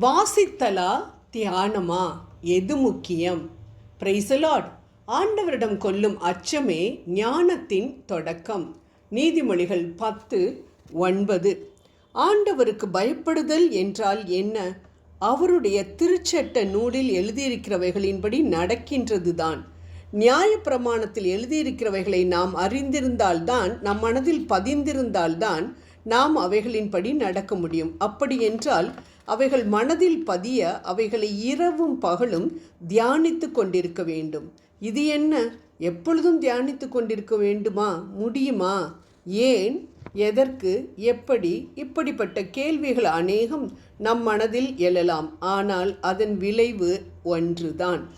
வாசித்தலா தியானமா? எது முக்கியம்? பிரைசலாட் ஆண்டவரிடம் கொள்ளும் அச்சமே ஞானத்தின் தொடக்கம். நீதிமொழிகள் பத்து ஒன்பது. ஆண்டவருக்கு பயப்படுதல் என்றால் என்ன? அவருடைய திருச்சட்ட நூலில் எழுதியிருக்கிறவைகளின்படி நடக்கின்றதுதான். நியாயப்பிரமாணத்தில் எழுதியிருக்கிறவைகளை நாம் அறிந்திருந்தால்தான் நம் மனதில் பதிந்திருந்தால்தான் நாம் அவைகளின்படி நடக்க முடியும். அப்படி என்றால் அவைகள் மனதில் பதிய அவைகளை இரவும் பகலும் தியானித்து கொண்டிருக்க வேண்டும். இது என்ன? எப்பொழுதும் தியானித்து கொண்டிருக்க வேண்டுமா? முடியுமா? ஏன்? எதற்கு? எப்படி? இப்படிப்பட்ட கேள்விகள் அநேகம் நம் மனதில் எழலாம். ஆனால் அதன் விளைவு ஒன்றுதான்.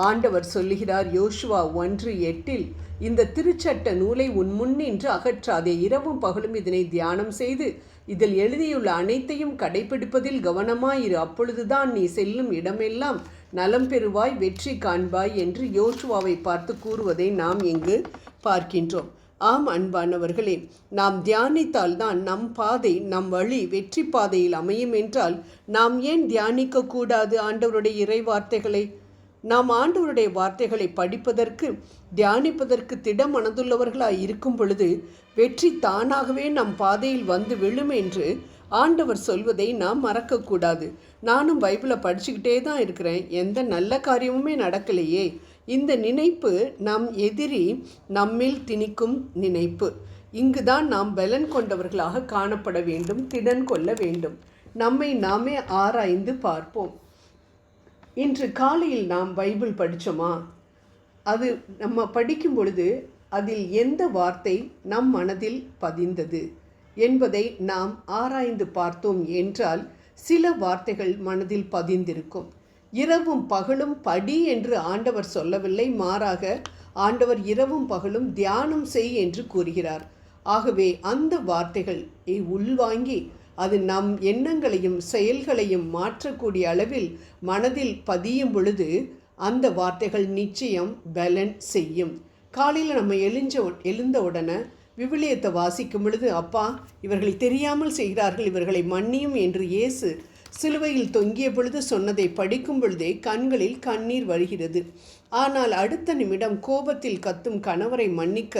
ஆண்டவர் சொல்லுகிறார் யோசுவா ஒன்று எட்டில் இந்த திருச்சட்ட நூலை உன் முன்னின்று அகற்றாதே இரவும் பகலும் இதனை தியானம் செய்து இதில் எழுதியுள்ள அனைத்தையும் கடைபிடிப்பதில் கவனமாயிரு அப்பொழுதுதான் நீ செல்லும் இடமெல்லாம் நலம் பெறுவாய் வெற்றி காண்பாய் என்று யோசுவாவை பார்த்து கூறுவதை நாம் இங்கு பார்க்கின்றோம். ஆம் அன்பானவர்களே நாம் தியானித்தால் தான் நம் பாதை நம் வழி வெற்றி பாதையில் அமையும் என்றால் நாம் ஏன் தியானிக்க கூடாது ஆண்டவருடைய இறை வார்த்தைகளை நாம் ஆண்டவருடைய வார்த்தைகளை படிப்பதற்கு தியானிப்பதற்கு திட மனதுள்ளவர்களாய் இருக்கும் பொழுது வெற்றி தானாகவே நம் பாதையில் வந்து விழும் என்று ஆண்டவர் சொல்வதை நாம் மறக்கக்கூடாது. நானும் பைபிளை படிச்சுக்கிட்டே தான் இருக்கிறேன். எந்த நல்ல காரியமுமே நடக்கலையே. இந்த நினைப்பு நம் எதிரி நம்மில் திணிக்கும் நினைப்பு. இங்குதான் நாம் பலன் கொண்டவர்களாக காணப்பட வேண்டும் திடன் கொள்ள வேண்டும். நம்மை நாமே ஆராய்ந்து பார்ப்போம். இன்று காலையில் நாம் பைபிள் படித்தோமா அது நம்ம படிக்கும் பொழுது அதில் எந்த வார்த்தை நம் மனதில் பதிந்தது என்பதை நாம் ஆராய்ந்து பார்த்தோம் என்றால் சில வார்த்தைகள் மனதில் பதிந்திருக்கும். இரவும் பகலும் படி என்று ஆண்டவர் சொல்லவில்லை மாறாக ஆண்டவர் இரவும் பகலும் தியானம் செய் என்று கூறுகிறார். ஆகவே அந்த வார்த்தைகள் உள்வாங்கி அது நம் எண்ணங்களையும் செயல்களையும் மாற்றக்கூடிய அளவில் மனதில் பதியும் பொழுது அந்த வார்த்தைகள் நிச்சயம் பலன் செய்யும். காலையில் நம்ம எழுஞ்ச எழுந்த உடனே விவிலியத்தை வாசிக்கும் பொழுது அப்பா இவர்கள் தெரியாமல் செய்கிறார்கள் இவர்களை மன்னியும் என்று இயேசு சிலுவையில் தொங்கிய பொழுது சொன்னதை படிக்கும் பொழுதே கண்களில் கண்ணீர் வருகிறது. ஆனால் அடுத்த நிமிடம் கோபத்தில் கத்தும் கணவரை மன்னிக்க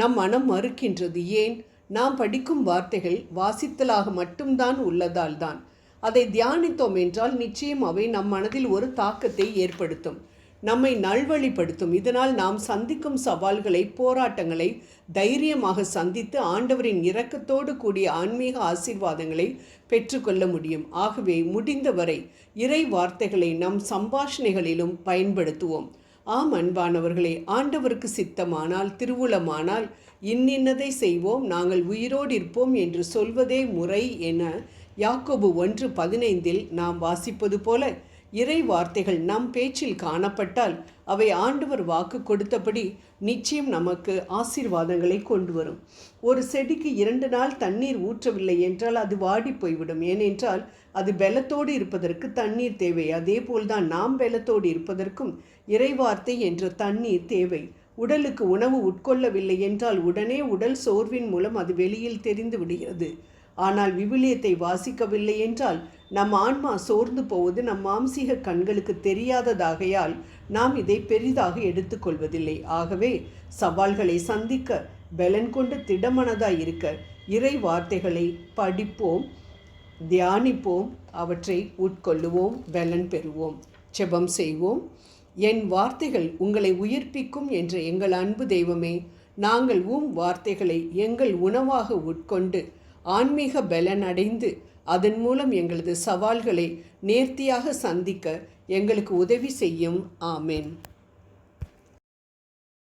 நம் மனம் மறுக்கின்றது. ஏன்? நாம் படிக்கும் வார்த்தைகள் வாசித்தலாக மட்டும்தான் உள்ளதால் தான் அதை தியானித்தோம் என்றால் நிச்சயம் அவை நம் மனதில் ஒரு தாக்கத்தை ஏற்படுத்தும். நம்மை நல்வழிப்படுத்தும். இதனால் நாம் சந்திக்கும் சவால்களை போராட்டங்களை தைரியமாக சந்தித்து ஆண்டவரின் இரக்கத்தோடு கூடிய ஆன்மீக ஆசீர்வாதங்களை பெற்றுக்கொள்ள முடியும். ஆகவே முடிந்தவரை இறை வார்த்தைகளை நம் சம்பாஷணைகளிலும் பயன்படுத்துவோம். ஆம் அன்பானவர்களே ஆண்டவருக்கு சித்தமானால் திருவுளமானால் இன்னின்னதை செய்வோம் நாங்கள் உயிரோடு இருப்போம் என்று சொல்வதே முறை என யாக்கோபு ஒன்று பதினைந்தில் நாம் வாசிப்பது போல இறை வார்த்தைகள் நம் பேச்சில் காணப்பட்டால் அவை ஆண்டவர் வாக்கு கொடுத்தபடி நிச்சயம் நமக்கு ஆசீர்வாதங்களை கொண்டு வரும். ஒரு செடிக்கு இரண்டு நாள் தண்ணீர் ஊற்றவில்லை என்றால் அது வாடி போய்விடும். ஏனென்றால் அது பலத்தோடு இருப்பதற்கு தண்ணீர் தேவை. அதே போல்தான் நாம் பலத்தோடு இருப்பதற்கும் இறைவார்த்தை என்ற தண்ணீர் தேவை. உடலுக்கு உணவு உட்கொள்ளவில்லை என்றால் உடனே உடல் சோர்வின் மூலம் அது வெளியில் தெரிந்து விடுகிறது. ஆனால் விவிலியத்தை வாசிக்கவில்லை என்றால் நம் ஆன்மா சோர்ந்து போவது நம் மாம்சீக கண்களுக்கு தெரியாததாகையால் நாம் இதை பெரிதாக எடுத்துக்கொள்வதில்லை. ஆகவே சவால்களை சந்திக்க பலன் கொண்டு திடமனதாய் இருக்க இறை வார்த்தைகளை படிப்போம் தியானிப்போம் அவற்றை உட்கொள்ளுவோம் பலன் பெறுவோம் செபம் செய்வோம். என் வார்த்தைகள் உங்களை உயிர்ப்பிக்கும் என்ற எங்கள் அன்பு தெய்வமே நாங்கள் உம் வார்த்தைகளை எங்கள் உணவாக உட்கொண்டு ஆன்மீக பலன் அடைந்து அதன் மூலம் எங்களது சவால்களை நேர்த்தியாக சந்திக்க எங்களுக்கு உதவி செய்யும். ஆமேன்.